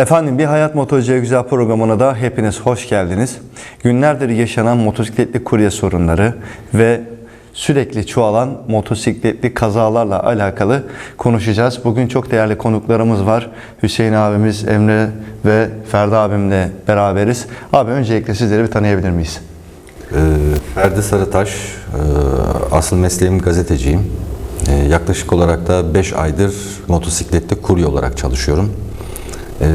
Efendim bir Hayat Motorcuya Güzel programına da hepiniz hoş geldiniz. Günlerdir yaşanan motosikletli kurye sorunları ve sürekli çoğalan motosikletli kazalarla alakalı konuşacağız. Bugün çok değerli konuklarımız var. Hüseyin abimiz, Emre ve Ferdi abimle beraberiz. Abi öncelikle sizleri bir tanıyabilir miyiz? Ee, Ferdi Sarıtaş, e, asıl mesleğim gazeteciyim. E, Yaklaşık olarak da 5 aydır motosikletli kurye olarak çalışıyorum. E,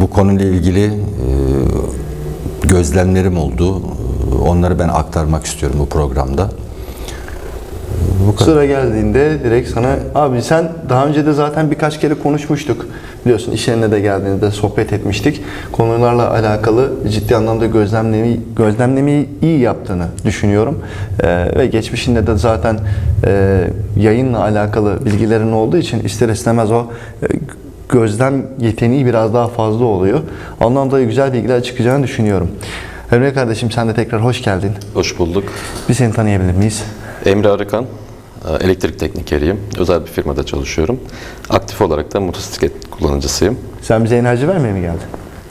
Bu konuyla ilgili e, gözlemlerim oldu. E, Onları ben aktarmak istiyorum bu programda. Sıra geldiğinde direkt sana abi sen daha önce de zaten birkaç kere konuşmuştuk. Biliyorsun iş yerine de geldiğinde sohbet etmiştik. Konularla alakalı ciddi anlamda gözlemlemeyi, gözlemlemeyi iyi yaptığını düşünüyorum. Ee, ve geçmişinde de zaten e, yayınla alakalı bilgilerin olduğu için ister istemez o e, gözlem yeteneği biraz daha fazla oluyor. Ondan dolayı güzel bilgiler çıkacağını düşünüyorum. Emre kardeşim sen de tekrar hoş geldin. Hoş bulduk. Bir seni tanıyabilir miyiz? Emre Arıkan, e, elektrik teknikeriyim. Özel bir firmada çalışıyorum. Aktif olarak da motosiklet kullanıcısıyım. Sen bize enerji vermeye mi geldin?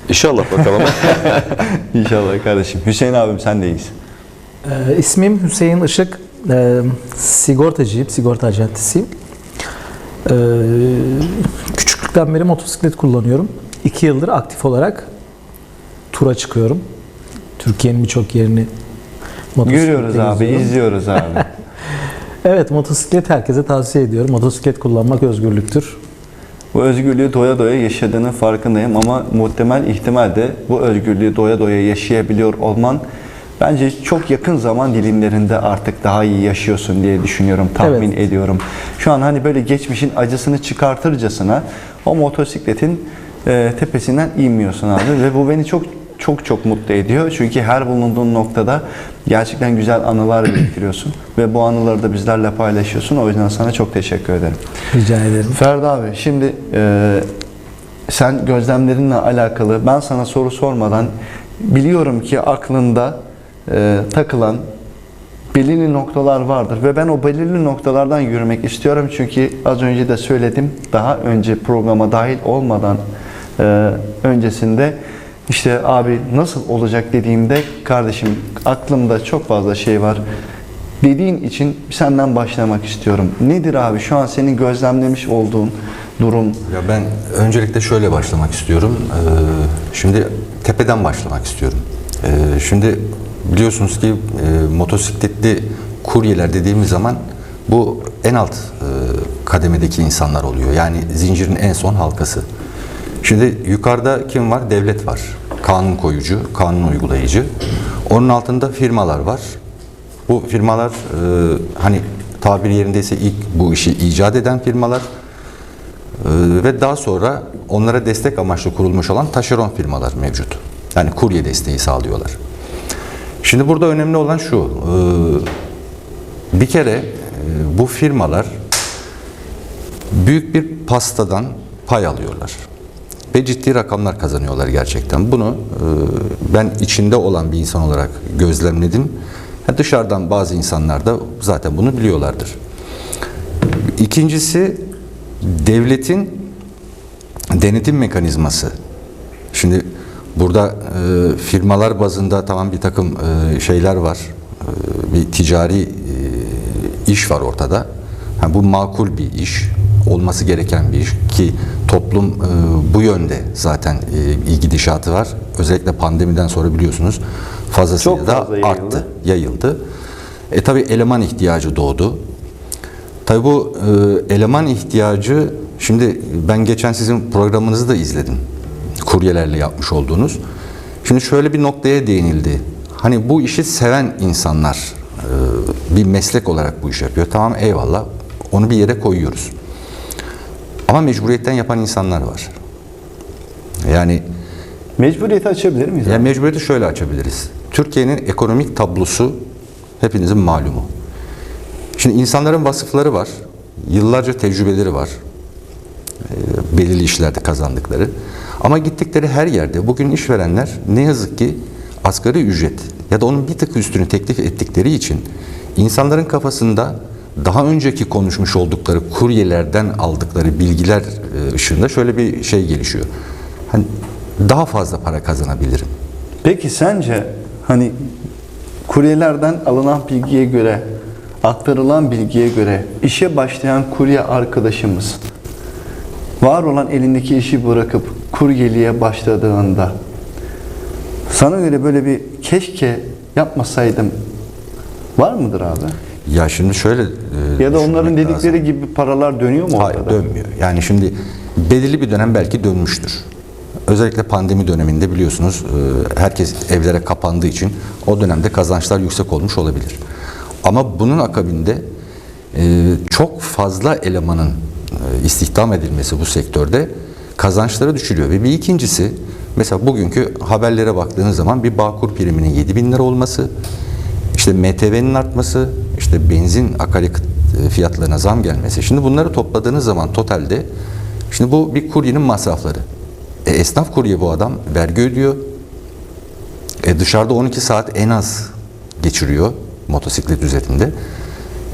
İnşallah bakalım. İnşallah kardeşim. Hüseyin abim sen de iyisin. Ee, ismim Hüseyin Işık. Ee, sigortacıyım, sigorta ajantisiyim. Ee, küçüklükten beri motosiklet kullanıyorum. İki yıldır aktif olarak tura çıkıyorum. Türkiye'nin birçok yerini motosikletle Görüyoruz abi, geziyorum. izliyoruz abi. Evet, motosiklet herkese tavsiye ediyorum. Motosiklet kullanmak özgürlüktür. bu özgürlüğü doya doya yaşadığının farkındayım ama muhtemel ihtimal de bu özgürlüğü doya doya yaşayabiliyor olman bence çok yakın zaman dilimlerinde artık daha iyi yaşıyorsun diye düşünüyorum, tahmin Evet. ediyorum. Şu an hani böyle geçmişin acısını çıkartırcasına o motosikletin e, tepesinden inmiyorsun abi ve bu beni çok çok çok mutlu ediyor. Çünkü her bulunduğun noktada gerçekten güzel anılar biriktiriyorsun ve bu anıları da bizlerle paylaşıyorsun. O yüzden sana çok teşekkür ederim. Rica ederim. Ferdi abi şimdi e, sen gözlemlerinle alakalı ben sana soru sormadan biliyorum ki aklında e, takılan belirli noktalar vardır ve ben o belirli noktalardan yürümek istiyorum çünkü az önce de söyledim daha önce programa dahil olmadan e, öncesinde işte abi nasıl olacak dediğimde kardeşim aklımda çok fazla şey var dediğin için senden başlamak istiyorum. Nedir abi şu an senin gözlemlemiş olduğun durum? Ya ben öncelikle şöyle başlamak istiyorum. Ee, Şimdi tepeden başlamak istiyorum. Ee, Şimdi biliyorsunuz ki e, motosikletli kuryeler dediğimiz zaman bu en alt e, kademedeki insanlar oluyor. Yani zincirin en son halkası. Şimdi yukarıda kim var? Devlet var. Kanun koyucu, kanun uygulayıcı. Onun altında firmalar var. Bu firmalar e, hani tabir yerindeyse ilk bu işi icat eden firmalar. Ee, ve daha sonra onlara destek amaçlı kurulmuş olan taşeron firmalar mevcut. Yani kurye desteği sağlıyorlar. Şimdi burada önemli olan şu, e, bir kere e, bu firmalar büyük bir pastadan pay alıyorlar. Ve ciddi rakamlar kazanıyorlar gerçekten. Bunu e, ben içinde olan bir insan olarak gözlemledim. Dışarıdan bazı insanlar da zaten bunu biliyorlardır. İkincisi devletin denetim mekanizması. Şimdi burada e, firmalar bazında tamam bir takım e, şeyler var. E, bir ticari e, iş var ortada. Ha, bu makul bir iş. Olması gereken bir iş ki toplum e, bu yönde zaten e, gidişatı var. Özellikle pandemiden sonra biliyorsunuz fazlasıyla Çok da fazla yayıldı. arttı, yayıldı. E tabi eleman ihtiyacı doğdu. Tabii bu e, eleman ihtiyacı, şimdi ben geçen sizin programınızı da izledim. Kuryelerle yapmış olduğunuz. Şimdi şöyle bir noktaya değinildi. Hani bu işi seven insanlar e, bir meslek olarak bu işi yapıyor. Tamam eyvallah onu bir yere koyuyoruz. Ama mecburiyetten yapan insanlar var. Yani Mecburiyeti açabilir miyiz? yani mecburiyeti şöyle açabiliriz. Türkiye'nin ekonomik tablosu hepinizin malumu. Şimdi insanların vasıfları var. Yıllarca tecrübeleri var. E, belirli işlerde kazandıkları. Ama gittikleri her yerde bugün işverenler ne yazık ki asgari ücret ya da onun bir tık üstünü teklif ettikleri için insanların kafasında daha önceki konuşmuş oldukları kuryelerden aldıkları bilgiler e, ışığında şöyle bir şey gelişiyor. hani daha fazla para kazanabilirim. Peki sence hani kuryelerden alınan bilgiye göre, aktarılan bilgiye göre işe başlayan kurye arkadaşımız var olan elindeki işi bırakıp kuryeliğe başladığında sana göre böyle bir keşke yapmasaydım var mıdır abi? Ya şimdi şöyle e, Ya da onların dedikleri lazım. gibi paralar dönüyor mu Hayır ortada? dönmüyor. Yani şimdi belirli bir dönem belki dönmüştür. Özellikle pandemi döneminde biliyorsunuz e, herkes evlere kapandığı için o dönemde kazançlar yüksek olmuş olabilir. Ama bunun akabinde e, çok fazla elemanın istihdam edilmesi bu sektörde kazançları düşürüyor. Ve bir ikincisi mesela bugünkü haberlere baktığınız zaman bir Bağkur priminin 7 bin lira olması, işte MTV'nin artması, işte benzin akaryakıt e, fiyatlarına zam gelmesi. Şimdi bunları topladığınız zaman totalde şimdi bu bir kuryenin masrafları. E, esnaf kurye bu adam vergi ödüyor. E, dışarıda 12 saat en az geçiriyor motosiklet üzerinde.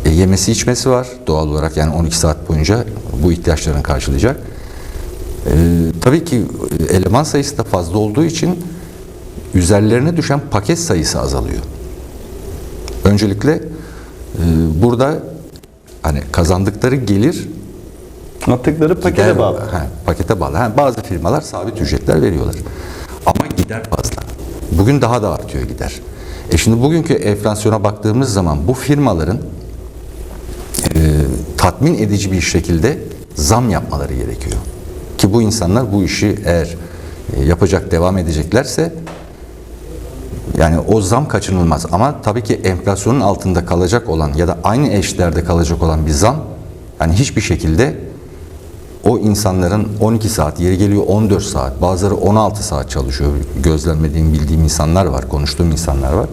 E, yemesi içmesi var doğal olarak yani 12 saat boyunca bu ihtiyaçlarını karşılayacak. E, tabii ki eleman sayısı da fazla olduğu için üzerlerine düşen paket sayısı azalıyor. Öncelikle e, burada hani kazandıkları gelir Attıkları pakete gider- bağlı. Ha, pakete bağlı. Ha, bazı firmalar sabit ücretler veriyorlar. Ama gider fazla. Bugün daha da artıyor gider. E şimdi bugünkü enflasyona baktığımız zaman bu firmaların tatmin edici bir şekilde zam yapmaları gerekiyor. Ki bu insanlar bu işi eğer e, yapacak devam edeceklerse yani o zam kaçınılmaz. Ama tabii ki enflasyonun altında kalacak olan ya da aynı eşlerde kalacak olan bir zam yani hiçbir şekilde o insanların 12 saat yeri geliyor 14 saat bazıları 16 saat çalışıyor. Gözlemlediğim bildiğim insanlar var konuştuğum insanlar var.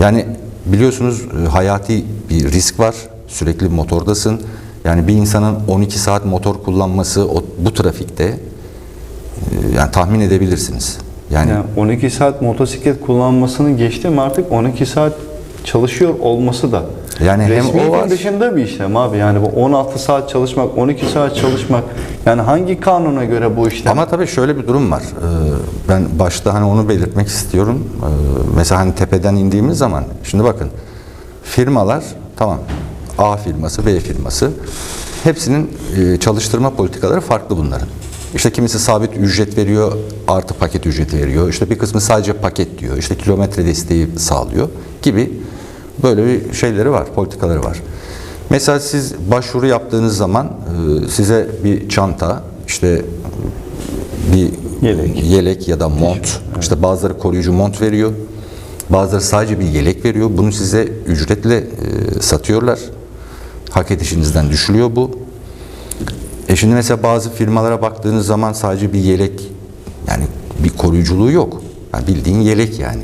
Yani biliyorsunuz e, hayati bir risk var sürekli motordasın yani bir insanın 12 saat motor kullanması o, bu trafikte e, yani tahmin edebilirsiniz yani Yani 12 saat motosiklet kullanmasını geçtim artık 12 saat çalışıyor olması da. Yani hem Resmiyetin o var- dışında bir işlem abi. Yani bu 16 saat çalışmak, 12 saat çalışmak. Yani hangi kanuna göre bu işlem? Ama tabii şöyle bir durum var. Ee, Ben başta hani onu belirtmek istiyorum. Ee, Mesela hani tepeden indiğimiz zaman şimdi bakın firmalar tamam A firması, B firması hepsinin e, çalıştırma politikaları farklı bunların. İşte kimisi sabit ücret veriyor, artı paket ücreti veriyor. İşte bir kısmı sadece paket diyor. İşte kilometre desteği sağlıyor gibi böyle bir şeyleri var, politikaları var. Mesela siz başvuru yaptığınız zaman e, size bir çanta, işte bir Yelek. yelek ya da mont. İşte bazıları koruyucu mont veriyor. Bazıları sadece bir yelek veriyor. Bunu size ücretle e, satıyorlar. Hak edişinizden düşülüyor bu. E şimdi mesela bazı firmalara baktığınız zaman sadece bir yelek yani bir koruyuculuğu yok. Yani bildiğin yelek yani.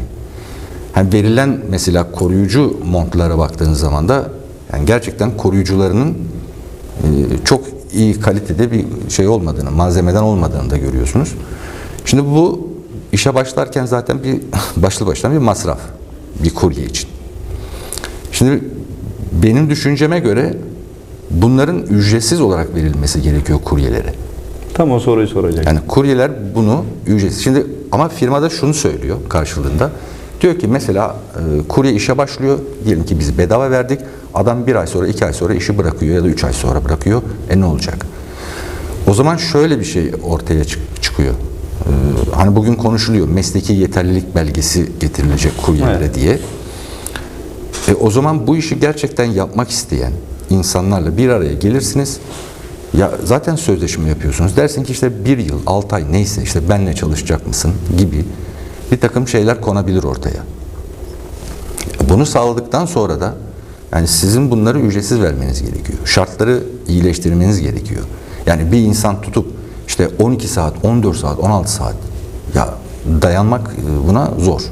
Hani verilen mesela koruyucu montlara baktığınız zaman da yani gerçekten koruyucularının e, çok iyi kalitede bir şey olmadığını, malzemeden olmadığını da görüyorsunuz. Şimdi bu işe başlarken zaten bir başlı başına bir masraf bir kurye için. Şimdi benim düşünceme göre bunların ücretsiz olarak verilmesi gerekiyor kuryelere. Tam o soruyu soracak. Yani kuryeler bunu ücretsiz. Şimdi ama firmada şunu söylüyor karşılığında. Diyor ki mesela e, kurye işe başlıyor. Diyelim ki biz bedava verdik. Adam bir ay sonra, iki ay sonra işi bırakıyor ya da üç ay sonra bırakıyor. E ne olacak? O zaman şöyle bir şey ortaya çık- çıkıyor. E, hani bugün konuşuluyor mesleki yeterlilik belgesi getirilecek kuryelere Evet. diye. E, o zaman bu işi gerçekten yapmak isteyen insanlarla bir araya gelirsiniz. Ya zaten sözleşme yapıyorsunuz. Dersin ki işte bir yıl, altı ay neyse işte benle çalışacak mısın gibi bir takım şeyler konabilir ortaya. Bunu sağladıktan sonra da yani sizin bunları ücretsiz vermeniz gerekiyor. Şartları iyileştirmeniz gerekiyor. Yani bir insan tutup işte 12 saat, 14 saat, 16 saat ya dayanmak e, buna zor.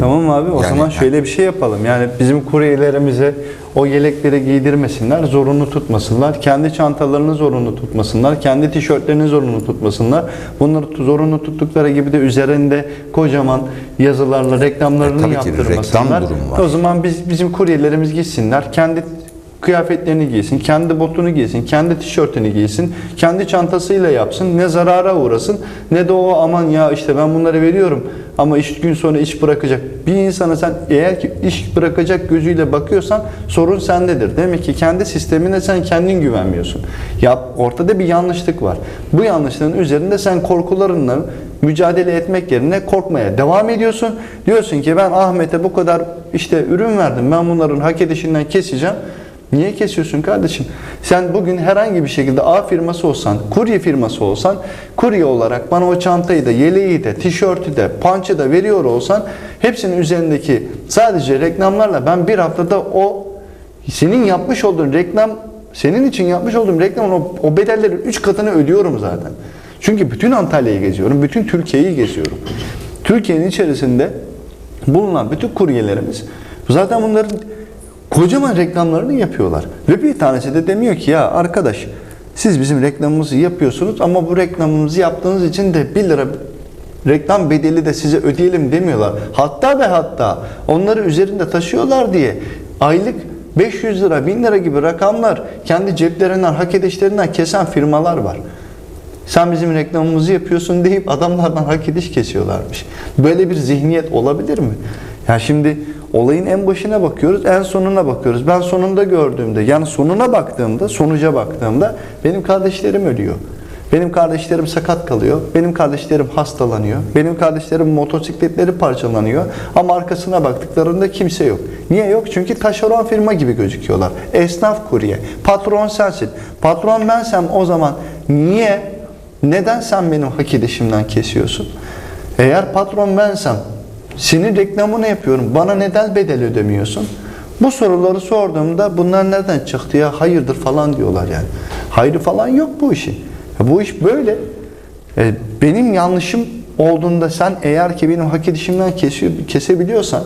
Ki- Tamam abi o yani- zaman şöyle bir şey yapalım. Yani bizim kuryelerimize o yelekleri giydirmesinler, zorunlu tutmasınlar. Kendi çantalarını zorunlu tutmasınlar. Kendi tişörtlerini zorunlu tutmasınlar. Bunları zorunlu tuttukları gibi de üzerinde kocaman yazılarla reklamlarını E, tabii ki yaptırmasınlar. reklam durumu var. O zaman biz bizim kuryelerimiz gitsinler. Kendi kıyafetlerini giysin, kendi botunu giysin, kendi tişörtünü giysin, kendi çantasıyla yapsın. Ne zarara uğrasın ne de o aman ya işte ben bunları veriyorum ama iş gün sonra iş bırakacak. Bir insana sen eğer ki iş bırakacak gözüyle bakıyorsan sorun sendedir. Demek ki kendi sistemine sen kendin güvenmiyorsun. Ya ortada bir yanlışlık var. Bu yanlışlığın üzerinde sen korkularınla mücadele etmek yerine korkmaya devam ediyorsun. Diyorsun ki ben Ahmet'e bu kadar işte ürün verdim. Ben bunların hak edişinden keseceğim. Niye kesiyorsun kardeşim? Sen bugün herhangi bir şekilde A firması olsan, kurye firması olsan, kurye olarak bana o çantayı da, yeleği de, tişörtü de, pançı da veriyor olsan hepsinin üzerindeki sadece reklamlarla ben bir haftada o senin yapmış olduğun reklam, senin için yapmış olduğum reklamın o, o bedellerin 3 katını ödüyorum zaten. Çünkü bütün Antalya'yı geziyorum, bütün Türkiye'yi geziyorum. Türkiye'nin içerisinde bulunan bütün kuryelerimiz zaten bunların kocaman reklamlarını yapıyorlar. Ve bir tanesi de demiyor ki ya arkadaş siz bizim reklamımızı yapıyorsunuz ama bu reklamımızı yaptığınız için de 1 lira reklam bedeli de size ödeyelim demiyorlar. Hatta ve hatta onları üzerinde taşıyorlar diye aylık 500 lira, 1000 lira gibi rakamlar kendi ceplerinden, hak edişlerinden kesen firmalar var. Sen bizim reklamımızı yapıyorsun deyip adamlardan hak ediş kesiyorlarmış. Böyle bir zihniyet olabilir mi? Ya şimdi olayın en başına bakıyoruz, en sonuna bakıyoruz. Ben sonunda gördüğümde, yani sonuna baktığımda, sonuca baktığımda benim kardeşlerim ölüyor. Benim kardeşlerim sakat kalıyor. Benim kardeşlerim hastalanıyor. Benim kardeşlerim motosikletleri parçalanıyor. Ama arkasına baktıklarında kimse yok. Niye yok? Çünkü taşeron firma gibi gözüküyorlar. Esnaf kurye. Patron sensin. Patron bensem o zaman niye, neden sen benim hak edişimden kesiyorsun? Eğer patron bensem senin reklamını yapıyorum. Bana neden bedel ödemiyorsun? Bu soruları sorduğumda bunlar nereden çıktı ya hayırdır falan diyorlar yani. Hayrı falan yok bu işin. Bu iş böyle. E, benim yanlışım olduğunda sen eğer ki benim hak edişimden kesiyor, kesebiliyorsan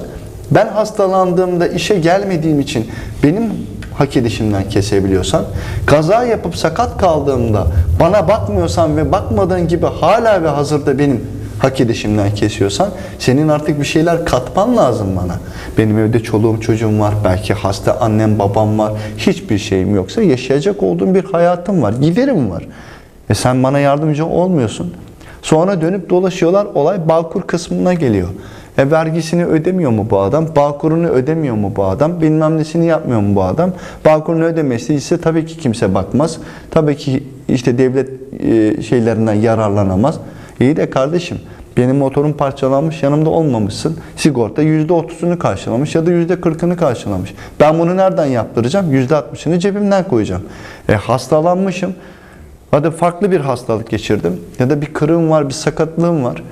ben hastalandığımda işe gelmediğim için benim hak edişimden kesebiliyorsan kaza yapıp sakat kaldığımda bana bakmıyorsan ve bakmadığın gibi hala ve hazırda benim hak edişimden kesiyorsan senin artık bir şeyler katman lazım bana. Benim evde çoluğum çocuğum var. Belki hasta annem babam var. Hiçbir şeyim yoksa yaşayacak olduğum bir hayatım var. Giderim var. E sen bana yardımcı olmuyorsun. Sonra dönüp dolaşıyorlar olay Bağkur kısmına geliyor. E vergisini ödemiyor mu bu adam? Bağkurunu ödemiyor mu bu adam? Bilmem nesini yapmıyor mu bu adam? Bağkurunu ödemesi ise tabii ki kimse bakmaz. Tabii ki işte devlet e, şeylerinden yararlanamaz. İyi de kardeşim benim motorum parçalanmış yanımda olmamışsın. Sigorta %30'unu karşılamış ya da %40'ını karşılamış. Ben bunu nereden yaptıracağım? %60'ını cebimden koyacağım. E hastalanmışım. Hadi farklı bir hastalık geçirdim ya da bir kırığım var, bir sakatlığım var.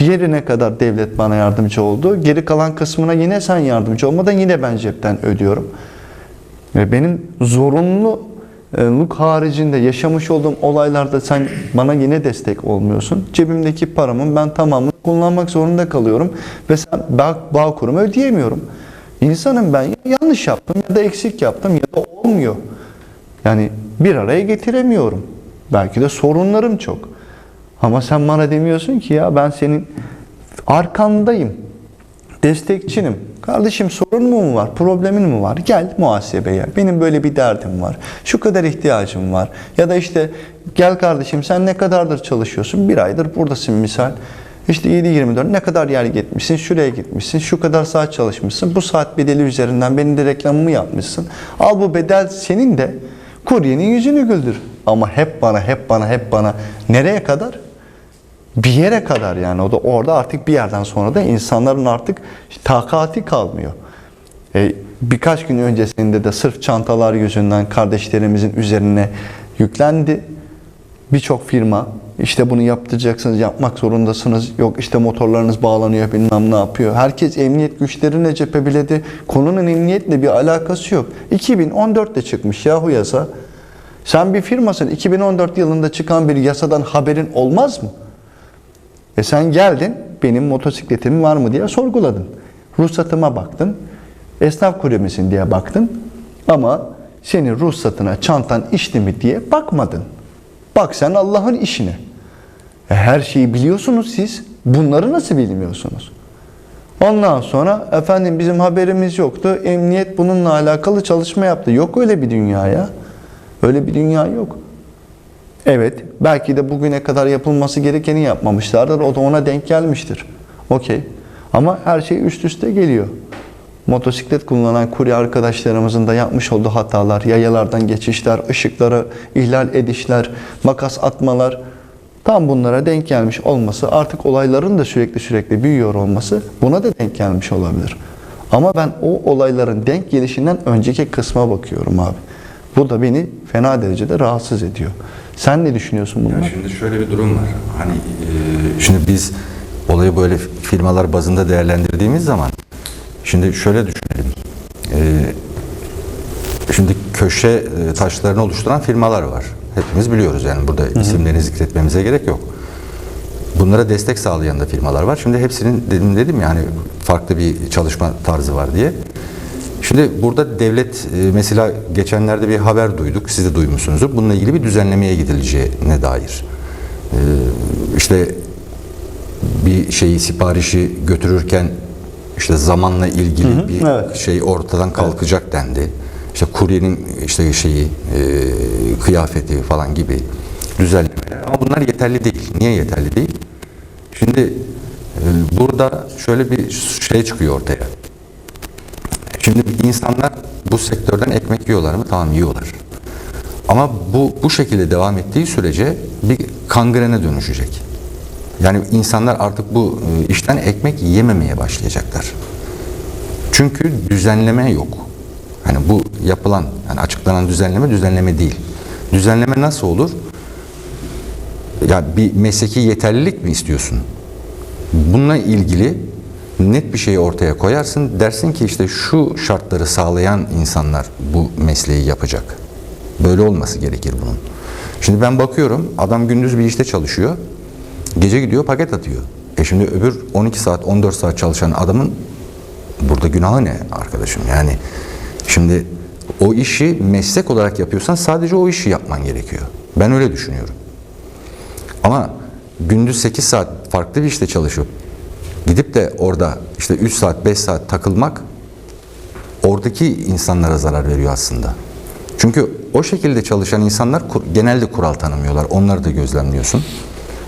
Bir yerine kadar devlet bana yardımcı oldu. Geri kalan kısmına yine sen yardımcı olmadan yine ben cepten ödüyorum. Ve benim zorunluluk haricinde yaşamış olduğum olaylarda sen bana yine destek olmuyorsun. Cebimdeki paramın ben tamamını kullanmak zorunda kalıyorum. Ve sen bağ, bağ kurumu ödeyemiyorum. İnsanım ben ya yanlış yaptım ya da eksik yaptım ya da olmuyor. Yani bir araya getiremiyorum. Belki de sorunlarım çok. Ama sen bana demiyorsun ki ya ben senin arkandayım. Destekçinim. Kardeşim sorun mu var? Problemin mi var? Gel muhasebeye. Benim böyle bir derdim var. Şu kadar ihtiyacım var. Ya da işte gel kardeşim sen ne kadardır çalışıyorsun? Bir aydır buradasın misal. İşte 7-24 ne kadar yer gitmişsin, şuraya gitmişsin, şu kadar saat çalışmışsın, bu saat bedeli üzerinden benim de reklamımı yapmışsın. Al bu bedel senin de kuryenin yüzünü güldür. Ama hep bana, hep bana, hep bana. Nereye kadar? Bir yere kadar yani. O da orada artık bir yerden sonra da insanların artık takati kalmıyor. E, birkaç gün öncesinde de sırf çantalar yüzünden kardeşlerimizin üzerine yüklendi. Birçok firma işte bunu yaptıracaksınız, yapmak zorundasınız. Yok işte motorlarınız bağlanıyor bilmem ne yapıyor. Herkes emniyet güçlerine cephe biledi. Konunun emniyetle bir alakası yok. 2014'te çıkmış yahu yasa. Sen bir firmasın 2014 yılında çıkan bir yasadan haberin olmaz mı? E sen geldin benim motosikletim var mı diye sorguladın. Ruhsatıma baktın. Esnaf kurye misin diye baktın. Ama senin ruhsatına çantan işli mi diye bakmadın. Bak sen Allah'ın işine. E her şeyi biliyorsunuz siz. Bunları nasıl bilmiyorsunuz? Ondan sonra efendim bizim haberimiz yoktu. Emniyet bununla alakalı çalışma yaptı. Yok öyle bir dünya ya. Öyle bir dünya yok. Evet, belki de bugüne kadar yapılması gerekeni yapmamışlardır. O da ona denk gelmiştir. Okey. Ama her şey üst üste geliyor. Motosiklet kullanan kurye arkadaşlarımızın da yapmış olduğu hatalar, yayalardan geçişler, ışıkları ihlal edişler, makas atmalar tam bunlara denk gelmiş olması, artık olayların da sürekli sürekli büyüyor olması buna da denk gelmiş olabilir. Ama ben o olayların denk gelişinden önceki kısma bakıyorum abi. Bu da beni fena derecede rahatsız ediyor. Sen ne düşünüyorsun bundan? Ya şimdi şöyle bir durum var. Hani e, şimdi biz olayı böyle firmalar bazında değerlendirdiğimiz zaman şimdi şöyle düşünelim. E, şimdi köşe e, taşlarını oluşturan firmalar var. Hepimiz biliyoruz yani burada isimlerini zikretmemize gerek yok. Bunlara destek sağlayan da firmalar var. Şimdi hepsinin dedim dedim yani farklı bir çalışma tarzı var diye. Şimdi burada devlet e, mesela geçenlerde bir haber duyduk. Siz de duymuşsunuzdur. Bununla ilgili bir düzenlemeye gidileceğine dair. E, işte bir şeyi siparişi götürürken işte zamanla ilgili bir evet. şey ortadan kalkacak dendi. İşte kuryenin işte şeyi e, kıyafeti falan gibi düzenlemeler. Ama bunlar yeterli değil. Niye yeterli değil? Şimdi e, burada şöyle bir şey çıkıyor ortaya. Şimdi insanlar bu sektörden ekmek yiyorlar mı? Tamam yiyorlar. Ama bu bu şekilde devam ettiği sürece bir kangrene dönüşecek. Yani insanlar artık bu e, işten ekmek yememeye başlayacaklar. Çünkü düzenleme yok. Hani bu yapılan, yani açıklanan düzenleme düzenleme değil. Düzenleme nasıl olur? Ya bir mesleki yeterlilik mi istiyorsun? Bununla ilgili net bir şeyi ortaya koyarsın. Dersin ki işte şu şartları sağlayan insanlar bu mesleği yapacak. Böyle olması gerekir bunun. Şimdi ben bakıyorum adam gündüz bir işte çalışıyor. Gece gidiyor paket atıyor. E şimdi öbür 12 saat 14 saat çalışan adamın burada günahı ne arkadaşım? Yani şimdi o işi meslek olarak yapıyorsan sadece o işi yapman gerekiyor. Ben öyle düşünüyorum. Ama gündüz 8 saat farklı bir işte çalışıp gidip de orada işte 3 saat 5 saat takılmak oradaki insanlara zarar veriyor aslında. Çünkü o şekilde çalışan insanlar genelde kural tanımıyorlar. Onları da gözlemliyorsun.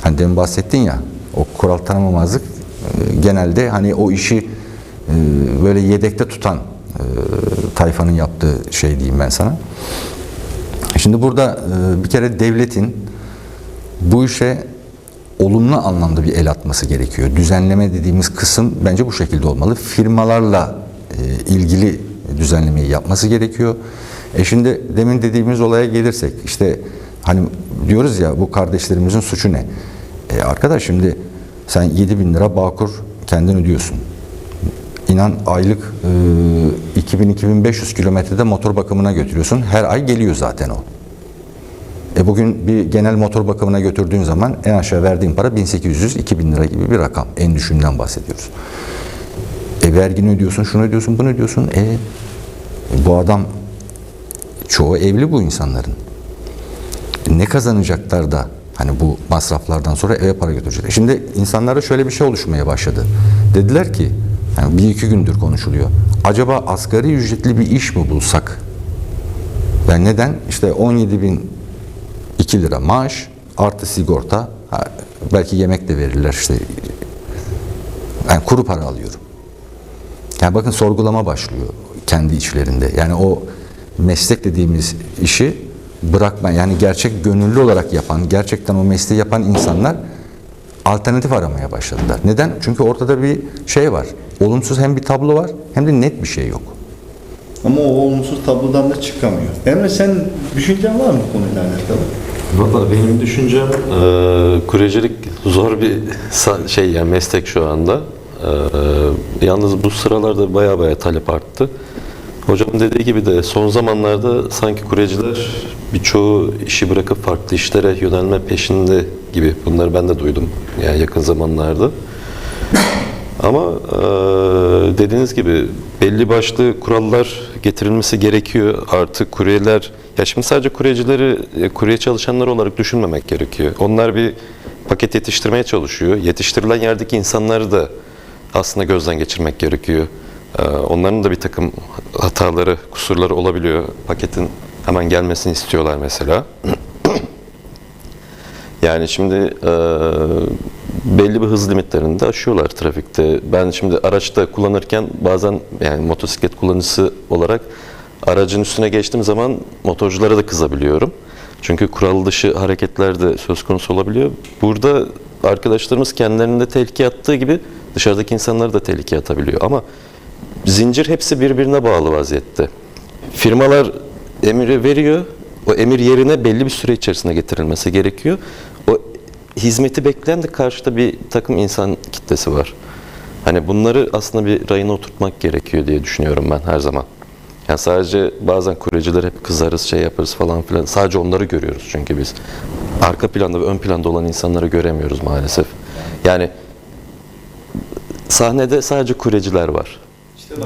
Hani demin bahsettin ya o kural tanımamazlık e, genelde hani o işi e, böyle yedekte tutan e, tayfanın yaptığı şey diyeyim ben sana. Şimdi burada bir kere devletin bu işe olumlu anlamda bir el atması gerekiyor. Düzenleme dediğimiz kısım bence bu şekilde olmalı. Firmalarla e, ilgili düzenlemeyi yapması gerekiyor. E şimdi demin dediğimiz olaya gelirsek işte hani diyoruz ya bu kardeşlerimizin suçu ne? E arkadaş şimdi sen 7 bin lira Bağkur kendin ödüyorsun. İnan aylık e, 2000-2500 kilometrede motor bakımına götürüyorsun. Her ay geliyor zaten o. E bugün bir genel motor bakımına götürdüğün zaman en aşağı verdiğin para 1800-2000 lira gibi bir rakam. En düşüğünden bahsediyoruz. E vergini ödüyorsun, şunu ödüyorsun, bunu ödüyorsun. E, e bu adam çoğu evli bu insanların. E, ne kazanacaklar da hani bu masraflardan sonra eve para götürecekler. Şimdi insanlarda şöyle bir şey oluşmaya başladı. Dediler ki yani bir iki gündür konuşuluyor. Acaba asgari ücretli bir iş mi bulsak? Yani neden? İşte 17 bin 2 lira maaş artı sigorta ha, belki yemek de verirler işte yani kuru para alıyorum. Yani bakın sorgulama başlıyor kendi içlerinde. Yani o meslek dediğimiz işi bırakma yani gerçek gönüllü olarak yapan, gerçekten o mesleği yapan insanlar alternatif aramaya başladılar. Neden? Çünkü ortada bir şey var. Olumsuz hem bir tablo var hem de net bir şey yok. Ama o olumsuz tablodan da çıkamıyor. Emre sen düşüncen var mı bu konuyla alakalı? Valla benim düşüncem e, kuryecilik zor bir şey yani meslek şu anda. E, yalnız bu sıralarda baya baya talep arttı. Hocam dediği gibi de son zamanlarda sanki kuryeciler birçoğu işi bırakıp farklı işlere yönelme peşinde gibi. Bunları ben de duydum yani yakın zamanlarda. Ama e, dediğiniz gibi belli başlı kurallar getirilmesi gerekiyor. Artık kuryeler, ya şimdi sadece kuryecileri, e, kurye çalışanlar olarak düşünmemek gerekiyor. Onlar bir paket yetiştirmeye çalışıyor. Yetiştirilen yerdeki insanları da aslında gözden geçirmek gerekiyor. Ee, Onların da bir takım hataları, kusurları olabiliyor. Paketin hemen gelmesini istiyorlar mesela. Yani şimdi e, belli bir hız limitlerini de aşıyorlar trafikte. Ben şimdi araçta kullanırken bazen yani motosiklet kullanıcısı olarak aracın üstüne geçtiğim zaman motorculara da kızabiliyorum. Çünkü kural dışı hareketler de söz konusu olabiliyor. Burada arkadaşlarımız kendilerinde tehlike attığı gibi dışarıdaki insanları da tehlikeye atabiliyor. Ama zincir hepsi birbirine bağlı vaziyette. Firmalar emiri veriyor. O emir yerine belli bir süre içerisinde getirilmesi gerekiyor. Hizmeti bekleyen de karşıda bir takım insan kitlesi var. Hani bunları aslında bir rayına oturtmak gerekiyor diye düşünüyorum ben her zaman. Yani sadece bazen kuryeciler hep kızarız, şey yaparız falan filan. Sadece onları görüyoruz çünkü biz. Arka planda ve ön planda olan insanları göremiyoruz maalesef. Yani sahnede sadece kuryeciler var.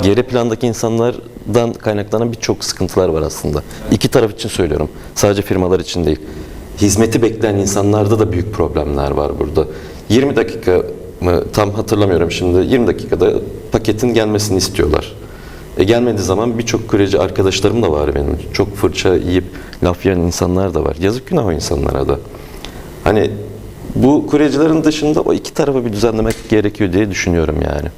Geri plandaki insanlardan kaynaklanan birçok sıkıntılar var aslında. İki taraf için söylüyorum. Sadece firmalar için değil. Hizmeti bekleyen insanlarda da büyük problemler var burada. 20 dakika mı tam hatırlamıyorum şimdi. 20 dakikada paketin gelmesini istiyorlar. E gelmediği zaman birçok kuryeci arkadaşlarım da var benim. Çok fırça yiyip laf yiyen insanlar da var. Yazık günah o insanlara da. Hani bu kuryecilerin dışında o iki tarafa bir düzenlemek gerekiyor diye düşünüyorum yani.